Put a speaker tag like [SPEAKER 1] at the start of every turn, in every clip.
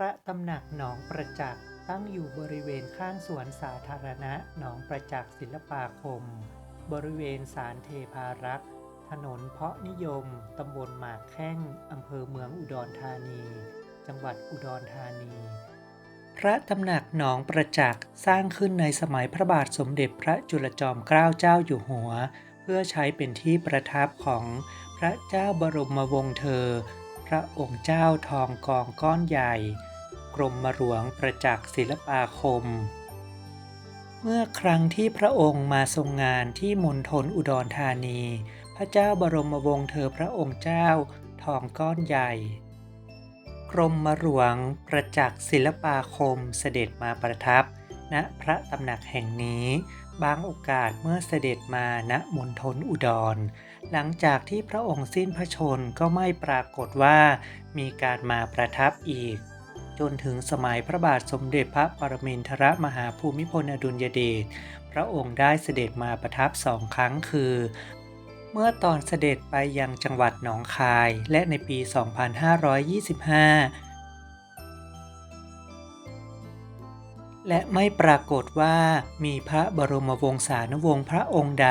[SPEAKER 1] ระตำหนักหนองประจักษ์ตั้งอยู่บริเวณข้างสวนสาธารณะหนองประจักษ์ศิลปาคม บริเวณศาลเทพารักษ์ ถนนเพาะนิยม ตำบลหมากแข้ง อำเภอเมืองอุดรธานี จังหวัดอุดรธานี พระตำหนักหนองประจักษ์สร้างขึ้นในสมัยพระบาทสมเด็จพระจุลจอมเกล้าเจ้าอยู่หัว เพื่อใช้เป็นที่ประทับของพระเจ้าบรมวงศ์เธอ พระองค์เจ้าทองกองก้อนใหญ่ รมหลวงประจักษ์ศิลปาคม เมื่อครั้งที่พระองค์มาทรงงานที่มณฑลอุดรธานี พระเจ้าบรมวงศ์เธอพระองค์เจ้าทองก้อนใหญ่ กรมหลวงประจักษ์ศิลปาคมเสด็จมาประทับ ณพระตำหนักแห่งนี้บางโอกาสเมื่อเสด็จมาณมณฑลอุดร หลังจากที่พระองค์สิ้นพระชนก็ไม่ปรากฏว่ามีการมาประทับอีก จนถึงสมัยพระบาทสมเด็จพระปรมินทรมหาภูมิพลอดุลยเดช พระองค์ได้เสด็จมาประทับสองครั้งคือ เมื่อตอนเสด็จไปยังจังหวัดหนองคายและในปี 2525และไม่ปรากฏว่ามีพระบรมวงศานุวงศ์พระองค์ใด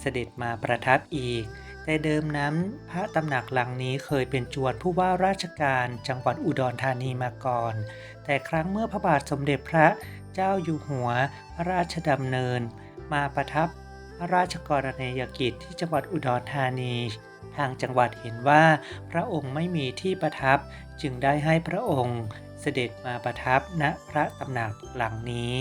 [SPEAKER 1] เสด็จมาประทับอีก แต่เดิมนั้นพระตำหนักหลังนี้เคยเป็นจวนผู้ว่าราชการจังหวัดอุดรธานีมาก่อน แต่ครั้งเมื่อพระบาทสมเด็จพระเจ้าอยู่หัวพระราชดำเนิน มาประทับพระราชกรณียกิจที่จังหวัดอุดรธานี ทางจังหวัดเห็นว่าพระองค์ไม่มีที่ประทับ จึงได้ให้พระองค์เสด็จมาประทับณพระตำหนักหลังนี้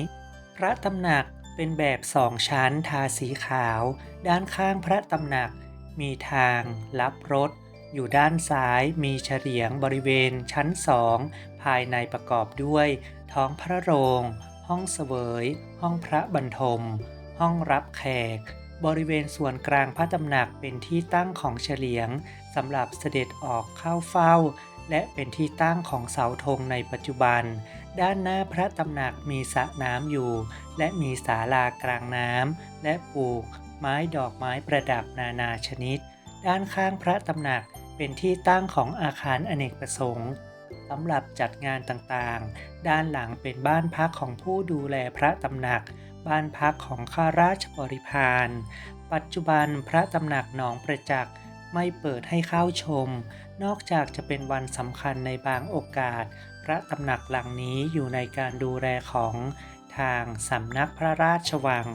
[SPEAKER 1] พระตำหนักเป็นแบบสองชั้นทาสีขาว ด้านข้างพระตำหนัก มีทางรับรถ อยู่ด้านซ้ายมีเฉลียงบริเวณชั้นสองภายในประกอบด้วย ท้องพระโรง ห้องเสวย ห้องพระบรรทม ห้องรับแขก บริเวณส่วนกลางพระตำหนักเป็นที่ตั้งของเฉลียงสำหรับเสด็จออกเข้าเฝ้า และเป็นที่ตั้งของเสาธงในปัจจุบัน ด้านหน้าพระตำหนักมีสระน้ำอยู่ และมีศาลากลางน้ำและปลูก ไม้ดอกไม้ประดับนานาชนิด ด้านข้างพระตำหนักเป็นที่ตั้งของอาคารอเนกประสงค์สำหรับจัดงานต่างๆ ด้านหลังเป็นบ้านพักของผู้ดูแลพระตำหนัก บ้านพักของข้าราชบริพาร ปัจจุบันพระตำหนักหนองประจักษ์ไม่เปิดให้เข้าชม นอกจากจะเป็นวันสำคัญในบางโอกาส พระตำหนักหลังนี้อยู่ในการดูแลของทางสำนักพระราชวัง